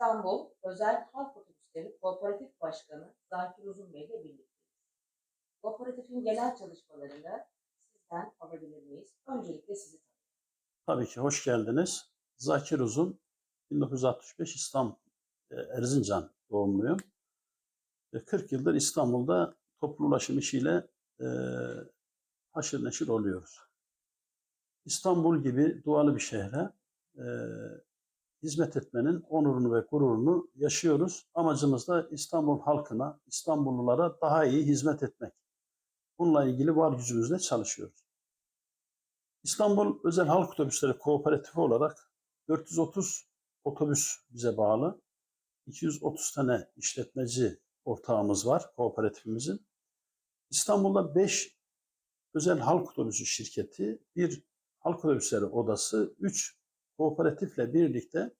İstanbul Özel Halk Otobüsleri Kooperatif Başkanı Zakir Uzun Bey ile birlikteyiz. Kooperatifin genel çalışmalarını sizden alabilir miyiz? Öncelikle sizi tanıyalım. Tabii ki hoş geldiniz. Zakir Uzun, 1965 İstanbul, e, Erzincan doğumluyum. E, 40 yıldır İstanbul'da toplu ulaşım işiyle e, haşır neşir oluyoruz. İstanbul gibi dualı bir şehre e, hizmet etmenin onurunu ve gururunu yaşıyoruz. Amacımız da İstanbul halkına, İstanbullulara daha iyi hizmet etmek. Bununla ilgili var gücümüzle çalışıyoruz. İstanbul Özel Halk Otobüsleri Kooperatifi olarak 430 otobüs bize bağlı. 230 tane işletmeci ortağımız var kooperatifimizin. İstanbul'da 5 özel halk otobüsü şirketi, bir halk otobüsleri odası, 3 kooperatifle birlikte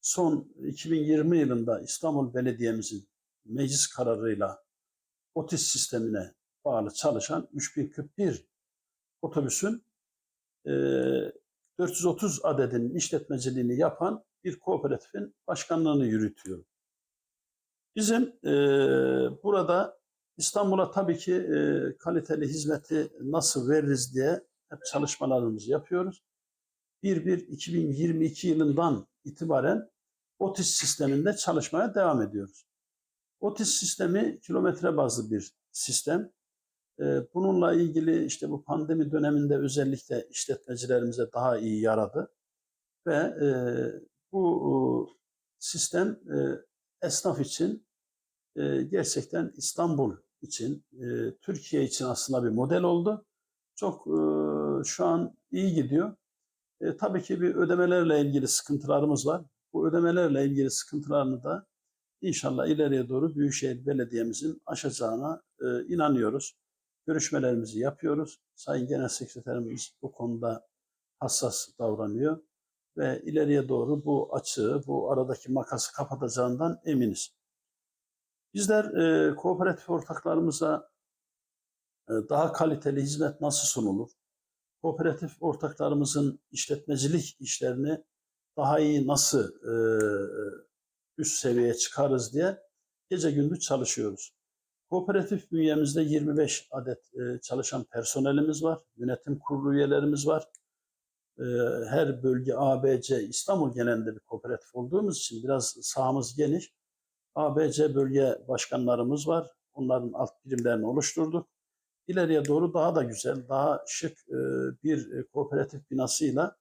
son 2020 yılında İstanbul Belediye'mizin meclis kararıyla otis sistemine bağlı çalışan 3041 otobüsün e, 430 adedinin işletmeciliğini yapan bir kooperatifin başkanlığını yürütüyor. Bizim e, burada İstanbul'a tabii ki e, kaliteli hizmeti nasıl veririz diye hep çalışmalarımızı yapıyoruz. 1-1-2022 yılından itibaren OTİS sisteminde çalışmaya devam ediyoruz. OTİS sistemi kilometre bazlı bir sistem. Ee, Bununla ilgili işte bu pandemi döneminde özellikle işletmecilerimize daha iyi yaradı. Ve e, bu e, sistem e, esnaf için gerçekten İstanbul için, Türkiye için aslında bir model oldu. Çok şu an iyi gidiyor. E, tabii ki bir ödemelerle ilgili sıkıntılarımız var. Bu ödemelerle ilgili sıkıntılarını da inşallah ileriye doğru Büyükşehir Belediye'mizin aşacağına e, inanıyoruz. Görüşmelerimizi yapıyoruz. Sayın Genel Sekreterimiz bu konuda hassas davranıyor ve ileriye doğru bu açığı, bu aradaki makası kapatacağından eminiz. Bizler e, kooperatif ortaklarımıza e, daha kaliteli hizmet nasıl sunulur? Kooperatif ortaklarımızın işletmecilik işlerini daha iyi nasıl e, üst seviyeye çıkarız diye gece gündüz çalışıyoruz. Kooperatif bünyemizde 25 adet e, çalışan personelimiz var, yönetim kurulu üyelerimiz var. E, her bölge ABC, İstanbul genelinde bir kooperatif olduğumuz için biraz sahamız geniş. ABC bölge başkanlarımız var. Onların alt birimlerini oluşturduk. İleriye doğru daha da güzel, daha şık e, bir e, kooperatif binasıyla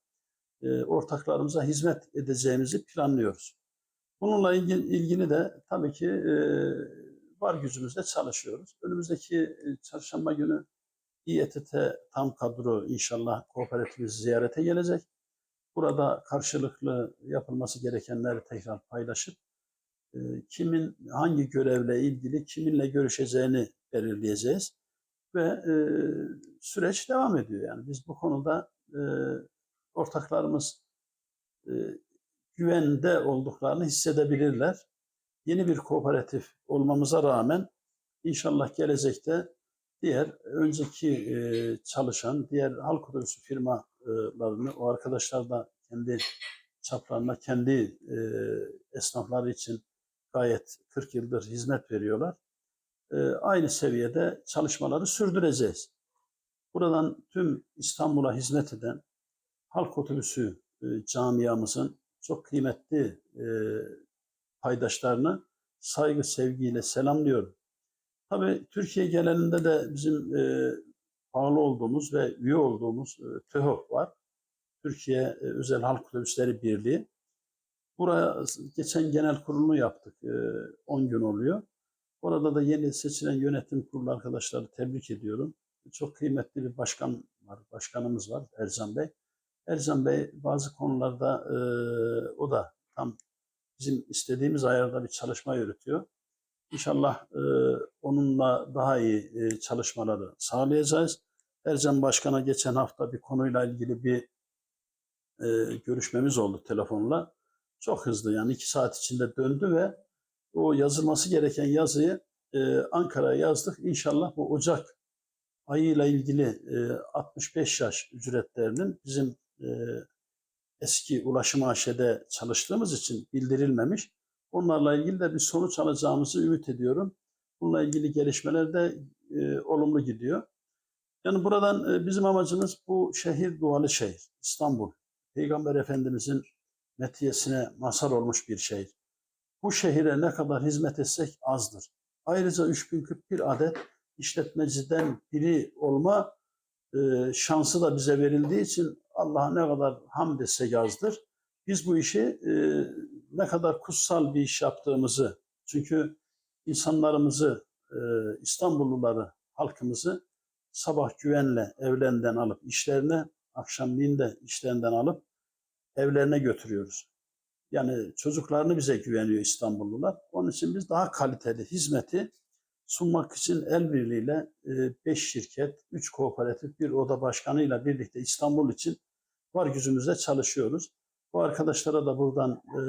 e, ortaklarımıza hizmet edeceğimizi planlıyoruz. Bununla ilgili, de tabii ki var gücümüzle çalışıyoruz. Önümüzdeki çarşamba günü İETT tam kadro inşallah kooperatifimizi ziyarete gelecek. Burada karşılıklı yapılması gerekenleri tekrar paylaşıp kimin hangi görevle ilgili kiminle görüşeceğini belirleyeceğiz ve e, süreç devam ediyor. Yani biz bu konuda e, ortaklarımız e, güvende olduklarını hissedebilirler. Yeni bir kooperatif olmamıza rağmen inşallah gelecekte diğer önceki e, çalışan diğer halk otobüsü firmalarını o arkadaşlar da kendi çaplarında kendi e, esnafları için gayet 40 yıldır hizmet veriyorlar. E, aynı seviyede çalışmaları sürdüreceğiz. Buradan tüm İstanbul'a hizmet eden halk otobüsü e, camiamızın çok kıymetli e, paydaşlarını saygı sevgiyle selamlıyorum. Tabii Türkiye genelinde de bizim e, bağlı olduğumuz ve üye olduğumuz e, TÖHOK var. Türkiye Özel Halk Otobüsleri Birliği. Buraya geçen genel kurulunu yaptık. E, 10 gün oluyor. Orada da yeni seçilen yönetim kurulu arkadaşları tebrik ediyorum. Çok kıymetli bir başkan var, başkanımız var Ercan Bey. Ercan Bey bazı konularda e, o da tam bizim istediğimiz ayarda bir çalışma yürütüyor. İnşallah e, onunla daha iyi e, çalışmaları sağlayacağız. Ercan Başkan'a geçen hafta bir konuyla ilgili bir e, görüşmemiz oldu telefonla. Çok hızlı yani iki saat içinde döndü ve o yazılması gereken yazıyı e, Ankara'ya yazdık. İnşallah bu Ocak ayıyla ilgili e, 65 yaş ücretlerinin bizim e, eski Ulaşım AŞ'de çalıştığımız için bildirilmemiş. Onlarla ilgili de bir sonuç alacağımızı ümit ediyorum. Bununla ilgili gelişmeler de e, olumlu gidiyor. Yani buradan e, bizim amacımız bu şehir dualı şehir. İstanbul. Peygamber Efendimizin metiyesine mazhar olmuş bir şehir. Bu şehire ne kadar hizmet etsek azdır. Ayrıca 3041 adet işletmeciden biri olma e, şansı da bize verildiği için Allah'a ne kadar hamd etsek azdır. Biz bu işi e, ne kadar kutsal bir iş yaptığımızı, çünkü insanlarımızı, e, İstanbulluları, halkımızı sabah güvenle evlerinden alıp işlerine, akşamleyin de işlerinden alıp evlerine götürüyoruz. Yani çocuklarını bize güveniyor İstanbullular. Onun için biz daha kaliteli hizmeti sunmak için el birliğiyle 5 şirket, 3 kooperatif, bir oda başkanıyla birlikte İstanbul için var gücümüzle çalışıyoruz. Bu arkadaşlara da buradan e,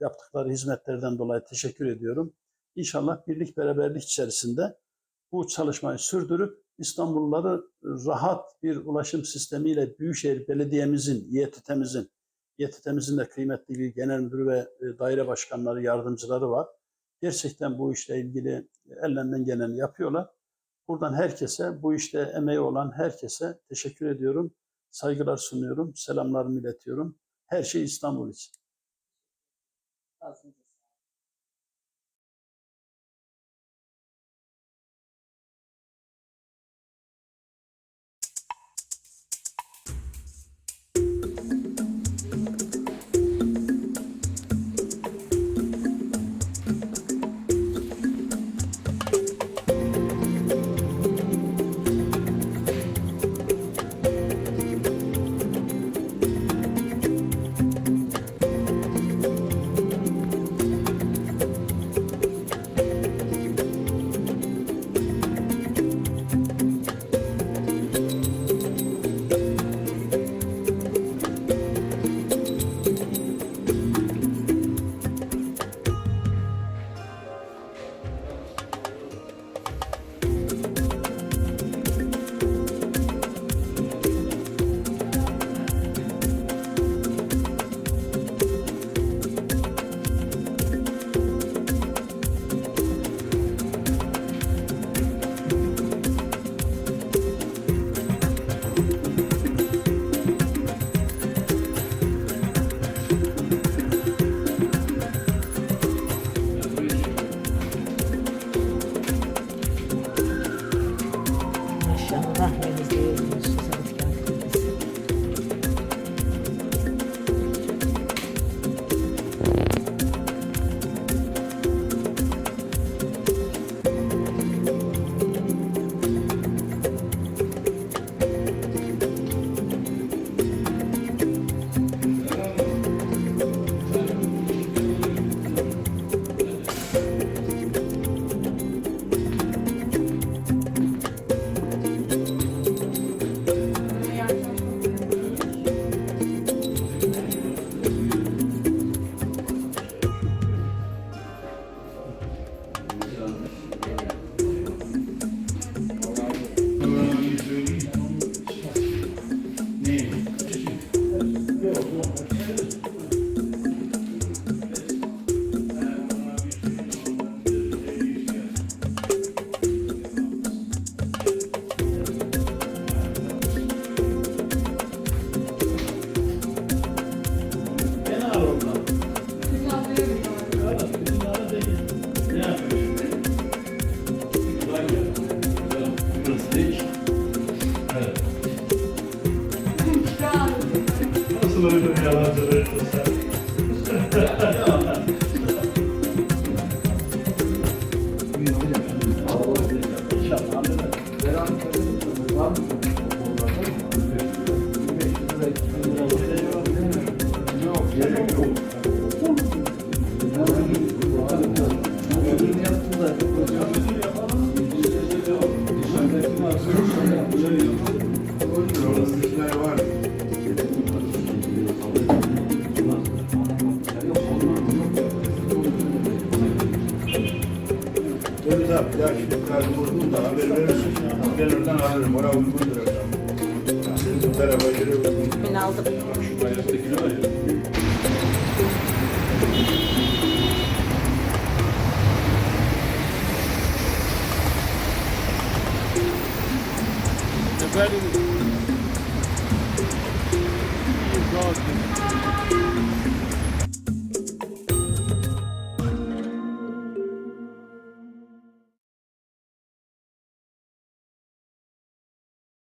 yaptıkları hizmetlerden dolayı teşekkür ediyorum. İnşallah birlik beraberlik içerisinde bu çalışmayı sürdürüp İstanbulluları rahat bir ulaşım sistemiyle Büyükşehir Belediye'mizin, İETT'mizin, İETT'mizin de kıymetli bir genel müdürü ve e, daire başkanları, yardımcıları var. Gerçekten bu işle ilgili ellerinden geleni yapıyorlar. Buradan herkese, bu işte emeği olan herkese teşekkür ediyorum. Saygılar sunuyorum, selamlarımı iletiyorum. Her şey İstanbul için. Ağzınıza kitap, ilaçlıklar, vurdum da haber verirsin. Ben oradan alırım, oraya uygundur efendim. Bizim tarafa göre uygun. Ben aldım. Şu bayraktakini var ya. Efendim,